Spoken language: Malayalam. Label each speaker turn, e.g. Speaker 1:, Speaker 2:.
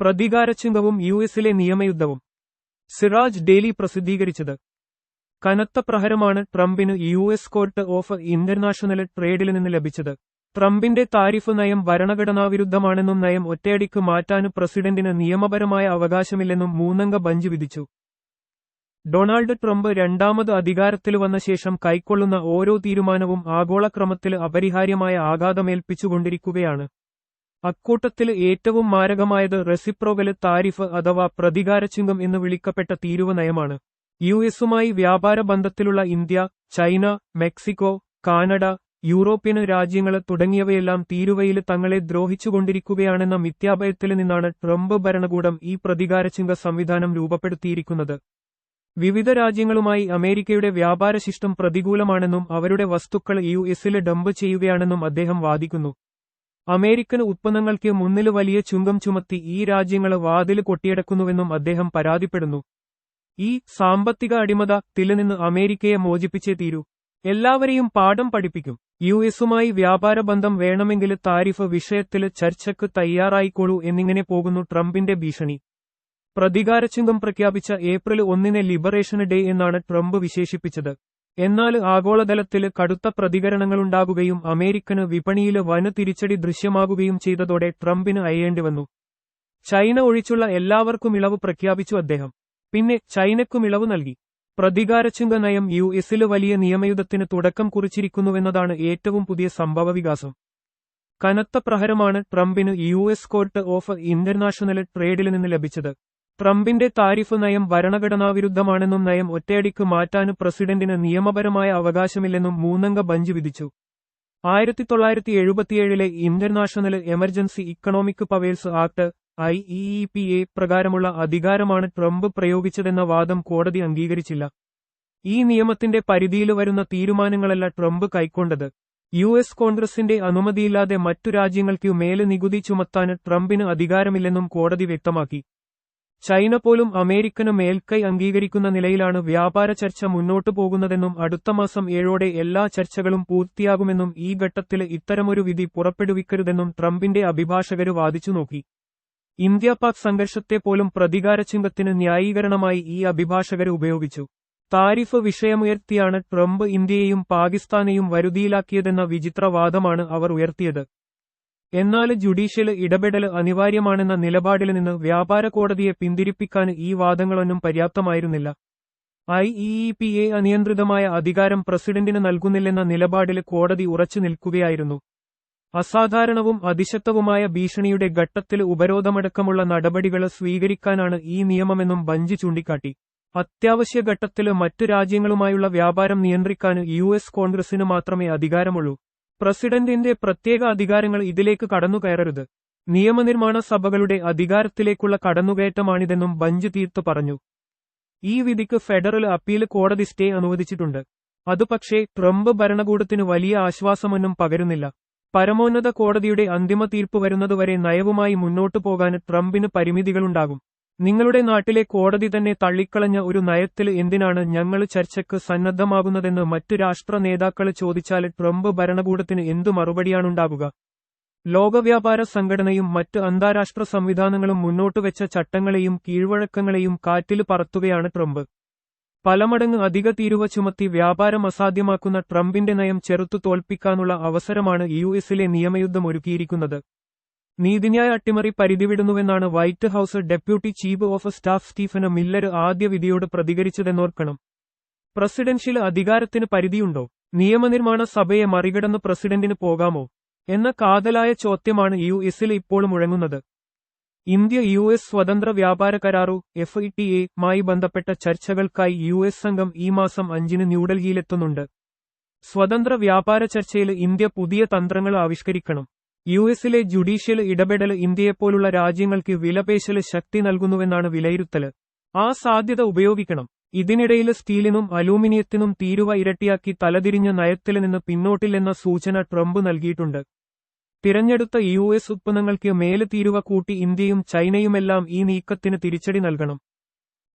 Speaker 1: പ്രതികാരച്ചുങ്കവും യു എസിലെ നിയമയുദ്ധവും. സിറാജ് ഡെയിലി പ്രസിദ്ധീകരിച്ചത്. കനത്ത പ്രഹരമാണ് ട്രംപിന് U S court of international ട്രേഡിൽ നിന്ന് ലഭിച്ചത്. ട്രംപിന്റെ താരിഫ് നയം ഭരണഘടനാവിരുദ്ധമാണെന്നും നയം ഒറ്റയടിക്ക് മാറ്റാനും പ്രസിഡന്റിന് നിയമപരമായ അവകാശമില്ലെന്നും മൂന്നംഗ ബഞ്ച് വിധിച്ചു. ഡൊണാൾഡ് ട്രംപ് രണ്ടാമത് അധികാരത്തിൽ വന്ന ശേഷം കൈക്കൊള്ളുന്ന ഓരോ തീരുമാനവും ആഗോളക്രമത്തിൽ അപരിഹാര്യമായ ആഘാതമേൽപ്പിച്ചുകൊണ്ടിരിക്കുകയാണ്. അക്കൂട്ടത്തിൽ ഏറ്റവും മാരകമായത് റെസിപ്രോഗൽ താരിഫ് അഥവാ പ്രതികാരചിങ്കം എന്ന് വിളിക്കപ്പെട്ട തീരുവ നയമാണ് യു എസുമായി വ്യാപാര ബന്ധത്തിലുള്ള India China Mexico Canada European രാജ്യങ്ങൾ തുടങ്ങിയവയെല്ലാം തീരുവയിൽ തങ്ങളെ ദ്രോഹിച്ചുകൊണ്ടിരിക്കുകയാണെന്ന മിഥ്യാഭയത്തിൽ നിന്നാണ് ട്രംപ് ഭരണകൂടം ഈ പ്രതികാരചിങ്ക സംവിധാനം രൂപപ്പെടുത്തിയിരിക്കുന്നത്. വിവിധ രാജ്യങ്ങളുമായി അമേരിക്കയുടെ വ്യാപാരശിഷ്ടം പ്രതികൂലമാണെന്നും അവരുടെ വസ്തുക്കൾ യു എസിൽ ഡംപ് ചെയ്യുകയാണെന്നും അദ്ദേഹം വാദിക്കുന്നു. അമേരിക്കൻ ഉത്പന്നങ്ങൾക്ക് മുന്നിൽ വലിയ ചുങ്കം ചുമത്തി ഈ രാജ്യങ്ങളെ വാതിൽ കൊട്ടിയടക്കുന്നുവെന്നും അദ്ദേഹം പരാതിപ്പെടുന്നു. ഈ സാമ്പത്തിക അടിമത നിന്ന് അമേരിക്കയെ മോചിപ്പിച്ചേ തീരൂ. എല്ലാവരെയും പാഠം പഠിപ്പിക്കും. യു എസുമായി വ്യാപാര ബന്ധം വേണമെങ്കിൽ താരിഫ് വിഷയത്തിൽ ചർച്ചയ്ക്ക് തയ്യാറായിക്കോളൂ എന്നിങ്ങനെ പോകുന്നു ട്രംപിന്റെ ഭീഷണി. പ്രതികാരചുങ്കം പ്രഖ്യാപിച്ച ഏപ്രിൽ ഒന്നിനെ ലിബറേഷൻ ഡേ എന്നാണ് ട്രംപ് വിശേഷിപ്പിച്ചത്. എന്നാൽ ആഗോളതലത്തിൽ കടുത്ത പ്രതികരണങ്ങളുണ്ടാകുകയും അമേരിക്കന് വിപണിയിൽ വന് തിരിച്ചടി ദൃശ്യമാകുകയും ചെയ്തതോടെ ട്രംപിന് അയ്യേണ്ടി വന്നു. ചൈന ഒഴിച്ചുള്ള എല്ലാവർക്കും ഇളവ് പ്രഖ്യാപിച്ചു അദ്ദേഹം. പിന്നെ ചൈനയ്ക്കും ഇളവ് നൽകി. പ്രതികാരചുങ്ക നയം യു എസിൽ വലിയ നിയമയുദ്ധത്തിന് തുടക്കം കുറിച്ചിരിക്കുന്നുവെന്നതാണ് ഏറ്റവും പുതിയ സംഭവവികാസം. കനത്ത പ്രഹരമാണ് ട്രംപിന് U S court of international ട്രേഡിൽ നിന്ന് ലഭിച്ചത്. ട്രംപിന്റെ താരിഫ് നയം ഭരണഘടനാവിരുദ്ധമാണെന്നും നയം ഒറ്റയടിക്ക് മാറ്റാനും പ്രസിഡന്റിന് നിയമപരമായ അവകാശമില്ലെന്നും മൂന്നംഗ ബഞ്ച് വിധിച്ചു. ആയിരത്തി തൊള്ളായിരത്തി എഴുപത്തിയേഴിലെ international emergency economic powers act I E P A പ്രകാരമുള്ള അധികാരമാണ് ട്രംപ് പ്രയോഗിച്ചതെന്ന വാദം കോടതി അംഗീകരിച്ചില്ല. ഈ നിയമത്തിന്റെ പരിധിയിൽ വരുന്ന തീരുമാനങ്ങളല്ല ട്രംപ് കൈക്കൊണ്ടത്. യു എസ് കോൺഗ്രസിന്റെ അനുമതിയില്ലാതെ മറ്റു രാജ്യങ്ങൾക്ക് മേലെ നികുതി ചുമത്താൻ ട്രംപിന് അധികാരമില്ലെന്നും കോടതി വ്യക്തമാക്കി. ചൈന പോലും അമേരിക്കന് മേൽക്കൈ അംഗീകരിക്കുന്ന നിലയിലാണ് വ്യാപാര ചർച്ച മുന്നോട്ടു പോകുന്നതെന്നും അടുത്ത മാസം ഏഴോടെ എല്ലാ ചർച്ചകളും പൂർത്തിയാകുമെന്നും ഈ ഘട്ടത്തിൽ ഇത്തരമൊരു വിധി പുറപ്പെടുവിക്കരുതെന്നും ട്രംപിന്റെ അഭിഭാഷകര് വാദിച്ചു നോക്കി. ഇന്ത്യ പാക് സംഘർഷത്തെ പോലും പ്രതികാരചുങ്കത്തിന് ന്യായീകരണമായി ഈ അഭിഭാഷകരെ ഉപയോഗിച്ചു. താരിഫ് വിഷയമുയർത്തിയാണ് ട്രംപ് ഇന്ത്യയെയും പാകിസ്ഥാനെയും വരുതിയിലാക്കിയതെന്ന വിചിത്രവാദമാണ് അവർ ഉയർത്തിയത്. എന്നാൽ ജുഡീഷ്യൽ ഇടപെടൽ അനിവാര്യമാണെന്ന നിലപാടിൽ നിന്ന് വ്യാപാര കോടതിയെ പിന്തിരിപ്പിക്കാൻ ഈ വാദങ്ങളൊന്നും പര്യാപ്തമായിരുന്നില്ല. ഐ ഇ പി എ അനിയന്ത്രിതമായ അധികാരം പ്രസിഡന്റിന് നൽകുന്നില്ലെന്ന നിലപാടിൽ കോടതി ഉറച്ചു നിൽക്കുകയായിരുന്നു. അസാധാരണവും അതിശക്തവുമായ ഭീഷണിയുടെ ഘട്ടത്തിൽ ഉപരോധമടക്കമുള്ള നടപടികൾ സ്വീകരിക്കാനാണ് ഈ നിയമമെന്നും ബഞ്ച് ചൂണ്ടിക്കാട്ടി. അത്യാവശ്യ ഘട്ടത്തിൽ മറ്റു രാജ്യങ്ങളുമായുള്ള വ്യാപാരം നിയന്ത്രിക്കാൻ യു കോൺഗ്രസിന് മാത്രമേ അധികാരമുള്ളൂ. പ്രസിഡന്റിന്റെ പ്രത്യേക അധികാരങ്ങൾ ഇതിലേക്ക് കടന്നുകയറരുത്. നിയമനിർമ്മാണ സഭകളുടെ അധികാരത്തിലേക്കുള്ള കടന്നുകയറ്റമാണിതെന്നും ബഞ്ച് തീർത്ത് പറഞ്ഞു. ഈ വിധിക്ക് ഫെഡറൽ അപ്പീൽ കോടതി സ്റ്റേ അനുവദിച്ചിട്ടുണ്ട്. അതുപക്ഷേ ട്രംപ് ഭരണകൂടത്തിന് വലിയ ആശ്വാസമൊന്നും പകരുന്നില്ല. പരമോന്നത കോടതിയുടെ അന്തിമ തീർപ്പ് വരുന്നതുവരെ നയവുമായി മുന്നോട്ടു പോകാൻ ട്രംപിന് പരിമിതികളുണ്ടാകും. നിങ്ങളുടെ നാട്ടിലെ കോടതി തന്നെ തള്ളിക്കളഞ്ഞ ഒരു നയത്തിൽ എന്തിനാണ് ഞങ്ങൾ ചർച്ചയ്ക്ക് സന്നദ്ധമാകുന്നതെന്ന് മറ്റു രാഷ്ട്ര നേതാക്കൾ ചോദിച്ചാൽ ട്രംപ് ഭരണകൂടത്തിന് എന്തു മറുപടിയാണുണ്ടാകുക ലോകവ്യാപാര സംഘടനയും മറ്റ് അന്താരാഷ്ട്ര സംവിധാനങ്ങളും മുന്നോട്ടുവെച്ച ചട്ടങ്ങളെയും കീഴ്വഴക്കങ്ങളെയും കാറ്റിൽ പറത്തുകയാണ് ട്രംപ്. പലമടങ്ങ് അധിക തീരുവ ചുമത്തി വ്യാപാരം അസാധ്യമാക്കുന്ന ട്രംപിന്റെ നയം ചെറുത്തു തോൽപ്പിക്കാനുള്ള അവസരമാണ് യു എസിലെ നിയമയുദ്ധം ഒരുക്കിയിരിക്കുന്നത്. നീതിന്യായ അട്ടിമറി പരിധിവിടുന്നുവെന്നാണ് White House deputy chief of staff Stephen Miller ആദ്യ വിധിയോട് പ്രതികരിച്ചതെന്നോർക്കണം. പ്രസിഡൻഷ്യൽ അധികാരത്തിന് പരിധിയുണ്ടോ? നിയമനിർമ്മാണ സഭയെ മറികടന്ന് പ്രസിഡന്റിന് പോകാമോ? എന്ന കാതലായ ചോദ്യമാണ് യു എസിൽ ഇപ്പോൾ മുഴങ്ങുന്നത്. ഇന്ത്യ യു എസ് സ്വതന്ത്ര വ്യാപാര കരാറു എഫ് ഐ ടി എമായി ബന്ധപ്പെട്ട ചർച്ചകൾക്കായി യു എസ് സംഘം ഈ മാസം അഞ്ചിന് ന്യൂഡൽഹിയിലെത്തുന്നുണ്ട്. സ്വതന്ത്ര വ്യാപാര ചർച്ചയിൽ ഇന്ത്യ പുതിയ തന്ത്രങ്ങൾ ആവിഷ്കരിക്കണം. യു എസിലെ ജുഡീഷ്യൽ ഇടപെടൽ ഇന്ത്യയെപ്പോലുള്ള രാജ്യങ്ങൾക്ക് വിലപേശൽ ശക്തി നൽകുന്നുവെന്നാണ് വിലയിരുത്തൽ. ആ സാധ്യത ഉപയോഗിക്കണം. ഇതിനിടയിൽ സ്റ്റീലിനും അലൂമിനിയത്തിനും തീരുവ ഇരട്ടിയാക്കി തലതിരിഞ്ഞ നയത്തിൽ നിന്ന് പിന്നോട്ടില്ലെന്ന സൂചന ട്രംപ് നൽകിയിട്ടുണ്ട്. തിരഞ്ഞെടുത്ത യു എസ് ഉത്പന്നങ്ങൾക്ക് മേൽ തീരുവ കൂട്ടി ഇന്ത്യയും ചൈനയുമെല്ലാം ഈ നീക്കത്തിന് തിരിച്ചടി നൽകണം.